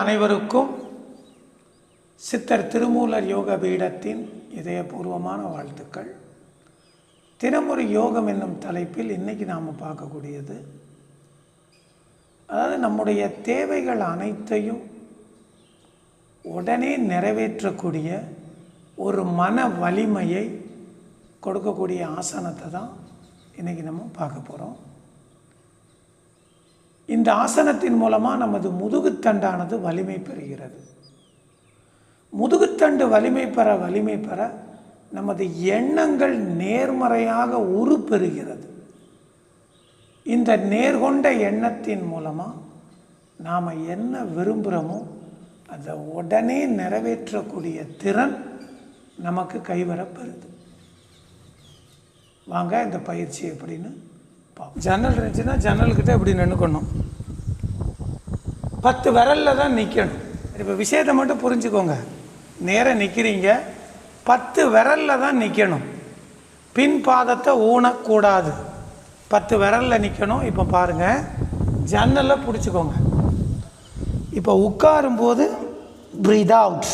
அனைவருக்கும் சித்தர் திருமூலர் யோக பீடத்தின் இதயபூர்வமான வாழ்த்துக்கள். தினமொரு யோகம் என்னும் தலைப்பில் இன்றைக்கி நாம் பார்க்கக்கூடியது. அதாவது நம்முடைய தேவைகள் அனைத்தையும் உடனே நிறைவேற்றக்கூடிய ஒரு மன வலிமையை கொடுக்கக்கூடிய ஆசனத்தை தான் இன்றைக்கி நம்ம பார்க்க போகிறோம் இந்த ஆசனத்தின் மூலமாக நமது முதுகுத்தண்டானது வலிமை பெறுகிறது. முதுகுத்தண்டு வலிமை பெற வலிமை பெற நமது எண்ணங்கள் நேர்மறையாக உருப்பெறுகிறது. இந்த நேர்கொண்ட எண்ணத்தின் மூலமாக நாம் என்ன விரும்புகிறோமோ அதை உடனே நிறைவேற்றக்கூடிய திறன் நமக்கு கைவரப்பெறுது. வாங்க இந்த பயிற்சி எப்படின்னு ஜன்னல் இருந்துச்சுன்னா ஜன்னல்கிட்ட இப்படி நின்றுக்கணும் பத்து விரலில் தான் நிற்கணும் இப்போ விஷயத்தை மட்டும் புரிஞ்சுக்கோங்க. நேராக நிற்கிறீங்க பத்து விரலில் தான் நிற்கணும் பின் பாதத்தை ஊனக்கூடாது. பத்து விரலில் நிற்கணும் இப்போ பாருங்கள் ஜன்னலில் பிடிச்சிக்கோங்க. இப்போ உட்காரும்போது ப்ரீத் அவுட்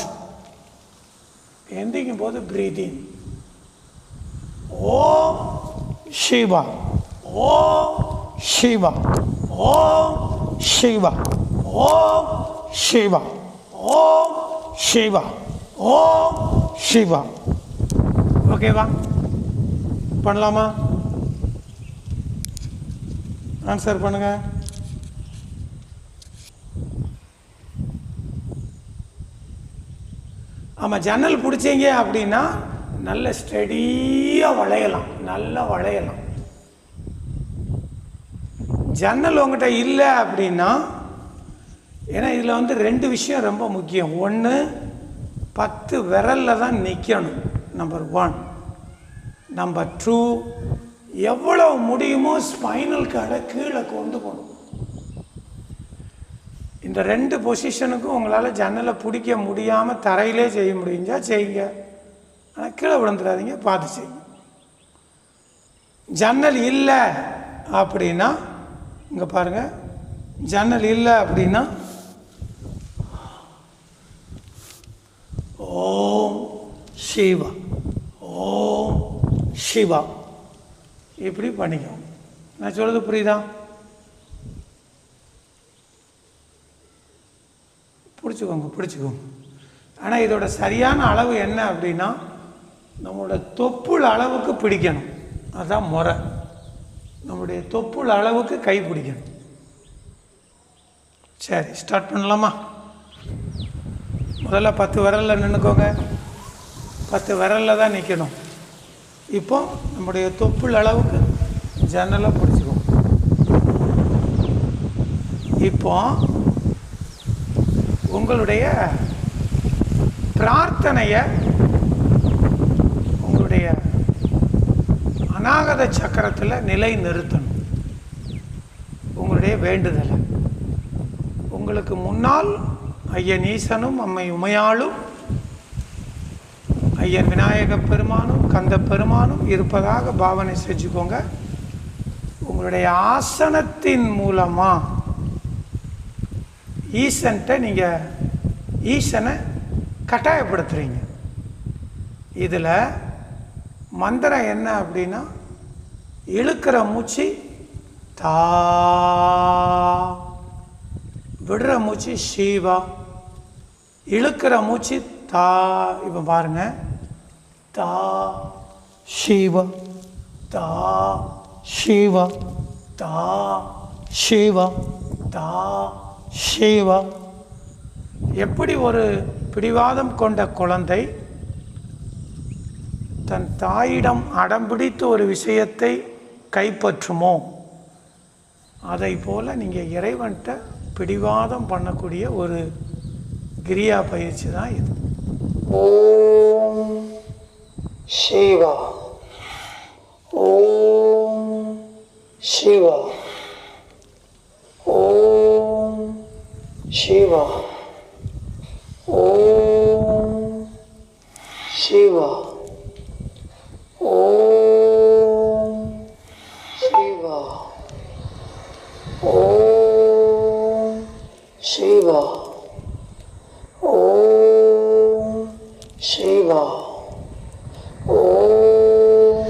எந்திக்கும் போது ப்ரீதிங் ஓ ஓம் சிவா ஓம் சிவா. ஓம் சிவா. ஓம் சிவா. ஓம் சிவா. ஓம் சிவா. ஓகேவா? பண்ணலாமா? ஆன்சர் பண்ணுங்க. ஆமாம் ஜன்னல் பிடிச்சீங்க அப்படின்னா நல்ல ஸ்டெடியாக வளையலாம். நல்லா வளையலாம். ஜன்னல் உங்ககிட்ட இல்லை அப்படின்னா ஏன்னா இதில் வந்து ரெண்டு விஷயம் ரொம்ப முக்கியம். ஒன்று பத்து விரலில் தான் நிற்கணும் நம்பர் ஒன் நம்பர் டூ எவ்வளோ முடியுமோ ஸ்பைனல் கார்டை கீழே கொண்டு போகணும். இந்த ரெண்டு பொசிஷனுக்கும் உங்களால் ஜன்னலை பிடிக்க முடியாமல் தரையிலே செய்ய முடிஞ்சால் செய்யுங்க. ஆனால் கீழே விழுந்துடாதீங்க பார்த்து செய்யுங்க. ஜன்னல் இல்லை அப்படின்னா இங்கே பாருங்கள் ஜன்னல் இல்லை அப்படின்னா ஓம் சிவா ஓம் சிவா. இப்படி பண்ணிக்கும் நான் சொல்கிறது புரியுதா? பிடிச்சிக்கோங்க பிடிச்சிக்கோங்க. ஆனால் இதோட சரியான அளவு என்ன அப்படின்னா நம்மளோட தொப்புள் அளவுக்கு பிடிக்கணும். அதுதான் முறை. நம்முடைய தொப்புள் அளவுக்கு கை பிடிக்கணும். சரி ஸ்டார்ட் பண்ணலாமா? முதல்ல பத்து விரலில் நின்றுக்கோங்க பத்து விரலில் தான் நிற்கணும் இப்போ நம்முடைய தொப்புள் அளவுக்கு ஜன்னலை பிடிச்சிக்கோங்க. இப்போ உங்களுடைய பிரார்த்தனையை உங்களுடைய அநாகத சக்கரத்தில் நிலை நிறுத்தணும். உங்களுடைய வேண்டுதலை. உங்களுக்கு முன்னால் ஐயன் ஈசனும் அம்மை உமையாளும் ஐயன் விநாயக பெருமானும் கந்த பெருமானும் இருப்பதாக பாவனை செஞ்சுக்கோங்க. உங்களுடைய ஆசனத்தின் மூலமாக ஈசன்ட்ட நீங்கள் ஈசனை கட்டாயப்படுத்துகிறீங்க இதில் மந்திரம் என்ன அப்படின்னா இழுக்கிற மூச்சு தா. விடுற மூச்சு ஷீவா. இழுக்கிற மூச்சு தா. இப்போ பாருங்க. தா ஷீவா. தா ஷீவா. தா ஷீவா. தா ஷீவா. எப்படி ஒரு பிடிவாதம் கொண்ட குழந்தை தன் தாயிடம் அடம்பிடித்து ஒரு விஷயத்தை கைப்பற்றுமோ? அதை போல் நீங்கள் இறைவன்கிட்ட பிடிவாதம் பண்ணக்கூடிய ஒரு கிரியா பயிற்சி தான் இது. ஓம் Shiva. Om Shiva. Om Shiva. Om Siva. Shiva. Om Shiva. Om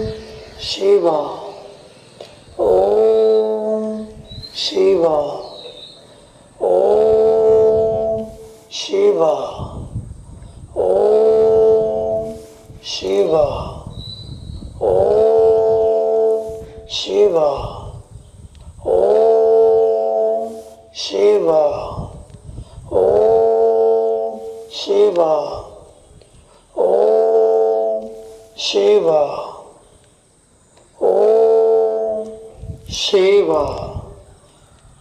Shiva. Om Shiva. Om Shiva. Shiva. Om Shiva. Om Shiva.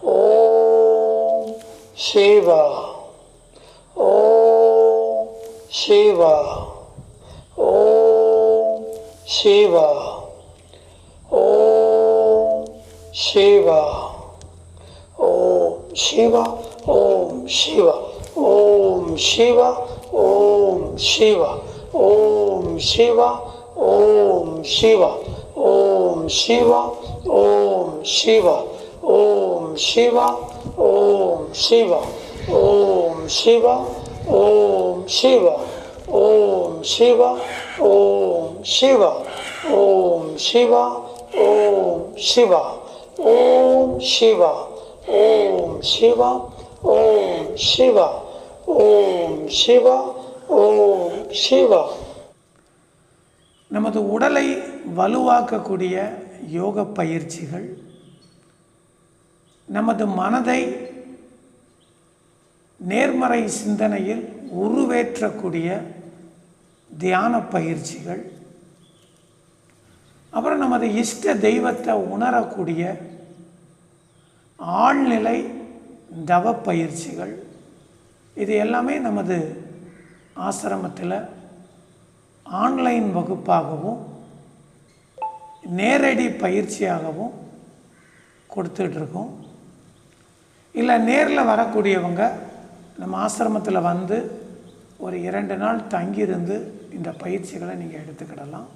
Om Shiva. Om Shiva. Om Shiva. Om Shiva. Om Shiva. Om Shiva. Om Shiv Om Shiv Om Shiv Om Shiv Om Shiv Om Shiv Om Shiv Om Shiv Om Shiv Om Shiv Om Shiv Om Shiv Om Shiv Om Shiv Om Shiv Om Shiv Om Shiv ஓம் சிவா ஓம் சிவா. நமது உடலை வலுவாக்கக்கூடிய யோக பயிற்சிகள் நமது மனதை நேர்மறை சிந்தனையில் உருவேற்றக்கூடிய தியான பயிற்சிகள் அப்புறம் நமது இஷ்ட தெய்வத்தை உணரக்கூடிய ஆழ்நிலை தவ பயிற்சிகள் இது எல்லாமே நமது ஆசிரமத்தில் ஆன்லைன் வகுப்பாகவும் நேரடி பயிற்சியாகவும் கொடுத்துட்ருக்கோம். இல்லை நேரில் வரக்கூடியவங்க நம்ம ஆசிரமத்தில் வந்து ஒரு இரண்டு நாள் தங்கியிருந்து இந்த பயிற்சிகளை நீங்கள் எடுத்துக்கிடலாம்.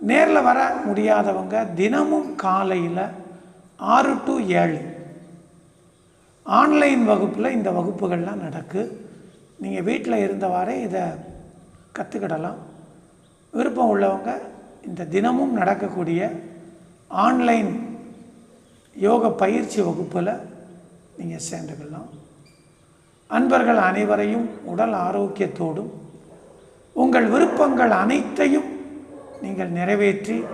நேரில் வர முடியாதவங்க தினமும் காலையில் ஆறு டு ஏழு ஆன்லைன் வகுப்பில் இந்த வகுப்புகள்லாம் நடக்கு. நீங்கள் வீட்டில் இருந்தவாறே இதை கற்றுக்கிடலாம் விருப்பம் உள்ளவங்க இந்த தினமும் நடக்கக்கூடிய ஆன்லைன் யோக பயிற்சி வகுப்பில் நீங்கள் சேர்ந்துக்கலாம். அன்பர்கள் அனைவரையும் உடல் ஆரோக்கியத்தோடும் உங்கள் விருப்பங்கள் அனைத்தையும் நீங்கள் நிறைவேற்றி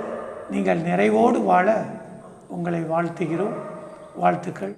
நீங்கள் நிறைவோடு வாழ உங்களை வாழ்த்துகிறோம். வாழ்த்துக்கள்.